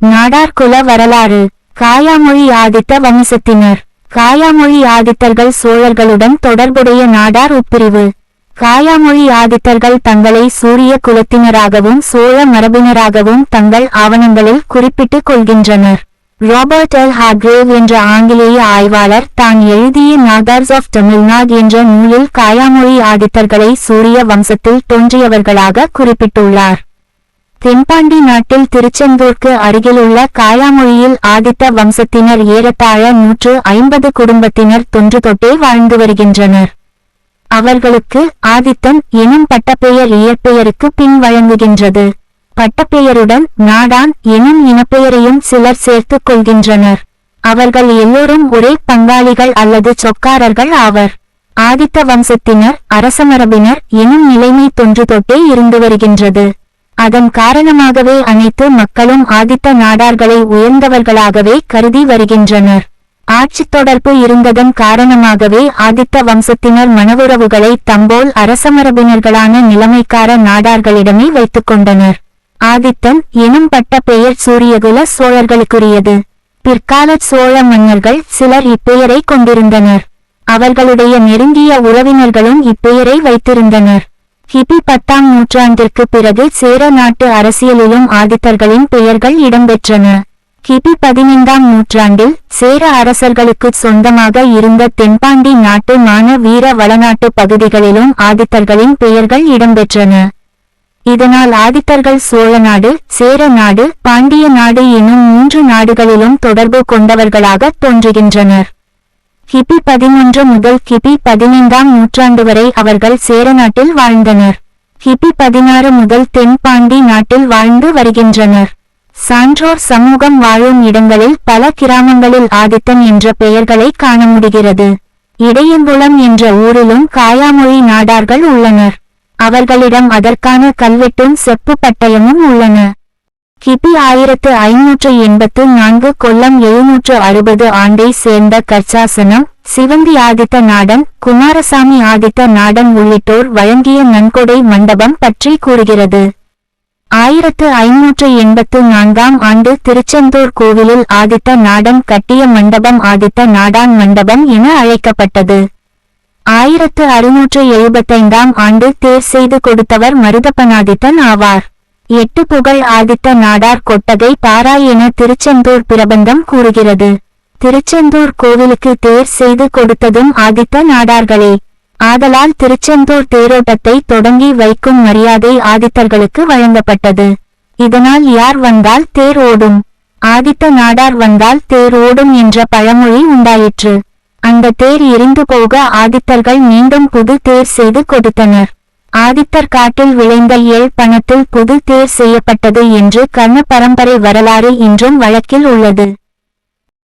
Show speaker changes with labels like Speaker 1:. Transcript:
Speaker 1: நாடார் குல வரலாறு. காயாமொழி ஆதித்த வம்சத்தினர். காயாமொழி ஆதித்தர்கள் சோழர்களுடன் தொடர்புடைய நாடார் உட்பிரிவு காயாமொழி ஆதித்தர்கள் தங்களை சூரிய குலத்தினராகவும் சோழ மரபினராகவும் தங்கள் ஆவணங்களில் குறிப்பிட்டுக் கொள்கின்றனர். ராபர்ட் எல் ஹாக்ரேவ் என்ற ஆங்கிலேய ஆய்வாளர் தான் எழுதிய நாகார்ஸ் ஆஃப் தமிழ்நாடு என்ற நூலில் காயாமொழி ஆதித்தர்களை சூரிய வம்சத்தில் தோன்றியவர்களாக குறிப்பிட்டுள்ளார். தென்பாண்டி நாட்டில் திருச்செந்தூர்க்கு அருகிலுள்ள காயாமொழியில் ஆதித்த வம்சத்தினர் ஏறத்தாழ நூற்று ஐம்பது குடும்பத்தினர் தொன்று தொட்டே வாழ்ந்து வருகின்றனர். அவர்களுக்கு ஆதித்தன் எனும் பட்டப்பெயர் இயற்பெயருக்கு பின் வழங்குகின்றது. பட்டப்பெயருடன் நாடான் எனும் இனப்பெயரையும் சிலர் சேர்த்துக் கொள்கின்றனர். அவர்கள் எல்லோரும் ஒரே பங்காளிகள் அல்லது சொக்காரர்கள் ஆவர். ஆதித்த வம்சத்தினர் அரசமரபினர் எனும் நிலைமை தொன்று தொட்டே இருந்து வருகின்றது. அதன் காரணமாகவே அனைத்து மக்களும் ஆதித்த நாடார்களை உயர்ந்தவர்களாகவே கருதி வருகின்றனர். ஆட்சித் தொடர்பு இருந்ததன் காரணமாகவே ஆதித்த வம்சத்தினர் மனவுறவுகளை தம்போல் அரசமரபினர்களான நிலைமைக்கார நாடார்களிடமே வைத்துக் கொண்டனர். ஆதித்தன் எனும் பட்ட பெயர் சூரியகுல சோழர்களுக்குரியது. பிற்கால சோழ மன்னர்கள் சிலர் இப்பெயரை கொண்டிருந்தனர். அவர்களுடைய நெருங்கிய உறவினர்களும் இப்பெயரை வைத்திருந்தனர். கிபி பத்தாம் நூற்றாண்டிற்கு பிறகு சேர நாட்டு அரசியலிலும் ஆதித்தர்களின் பெயர்கள் இடம்பெற்றன. கிபி பதினைந்தாம் நூற்றாண்டில் சேர அரசர்களுக்கு சொந்தமாக இருந்த தென்பாண்டி நாட்டு மான வீர வளநாட்டு பகுதிகளிலும் ஆதித்தர்களின் பெயர்கள் இடம்பெற்றன. இதனால் ஆதித்தர்கள் சோழ நாடு சேர நாடு பாண்டிய நாடு எனும் மூன்று நாடுகளிலும் தொடர்பு கொண்டவர்களாக தோன்றுகின்றனர். கிபி பதினொன்று முதல் கிபி பதினைந்தாம் நூற்றாண்டு வரை அவர்கள் சேர நாட்டில் வாழ்ந்தனர். கிபி பதினாறு முதல் தென்பாண்டி நாட்டில் வாழ்ந்து வருகின்றனர். சான்றோர் சமூகம் வாழும் இடங்களில் பல கிராமங்களில் ஆதித்தன் என்ற பெயர்களை காண முடிகிறது. இடையங்குளம் என்ற ஊரிலும் காயாமொழி நாடார்கள் உள்ளனர். அவர்களிடம் அதற்கான கல்வெட்டும் செப்பு பட்டயமும் உள்ளன. கிபி ஆயிரத்து ஐநூற்று எண்பத்து நான்கு கொல்லம் எழுநூற்று அறுபது ஆண்டை சேர்ந்த கர்ச்சாசனம் சிவந்தி ஆதித்த நாடன் குமாரசாமி ஆதித்த நாடன் உள்ளிட்டோர் வழங்கிய நன்கொடை மண்டபம் பற்றி கூறுகிறது. ஆயிரத்து ஐநூற்று எண்பத்து நான்காம் ஆண்டு திருச்செந்தூர் கோவிலில் ஆதித்த நாடன் கட்டிய மண்டபம் ஆதித்த நாடான் மண்டபம் என அழைக்கப்பட்டது. ஆயிரத்து அறுநூற்று எழுபத்தைந்தாம் ஆண்டு தேர் செய்து கொடுத்தவர் மருதப்பனாதித்தன் ஆவார். எட்டு புகழ் ஆதித்த நாடார் கொட்டகை பாரா என திருச்செந்தூர் பிரபந்தம் கூறுகிறது. திருச்செந்தூர் கோவிலுக்கு தேர் செய்து கொடுத்ததும் ஆதித்த நாடார்களே. ஆதலால் திருச்செந்தூர் தேரோட்டத்தை தொடங்கி வைக்கும் மரியாதை ஆதித்தர்களுக்கு வழங்கப்பட்டது. இதனால் யார் வந்தால் தேர் ஓடும். ஆதித்த நாடார் வந்தால் தேர் ஓடும் என்ற பழமொழி உண்டாயிற்று. அந்த தேர் எரிந்து போக ஆதித்தர்கள் மீண்டும் புது தேர் செய்து கொடுத்தனர். ஆதித்தர் காட்டில் விளைந்த ஏழ் பணத்தில் புது தேர் செய்யப்பட்டது என்று கர்ண பரம்பரை வரலாறு இன்றும் வழக்கில் உள்ளது.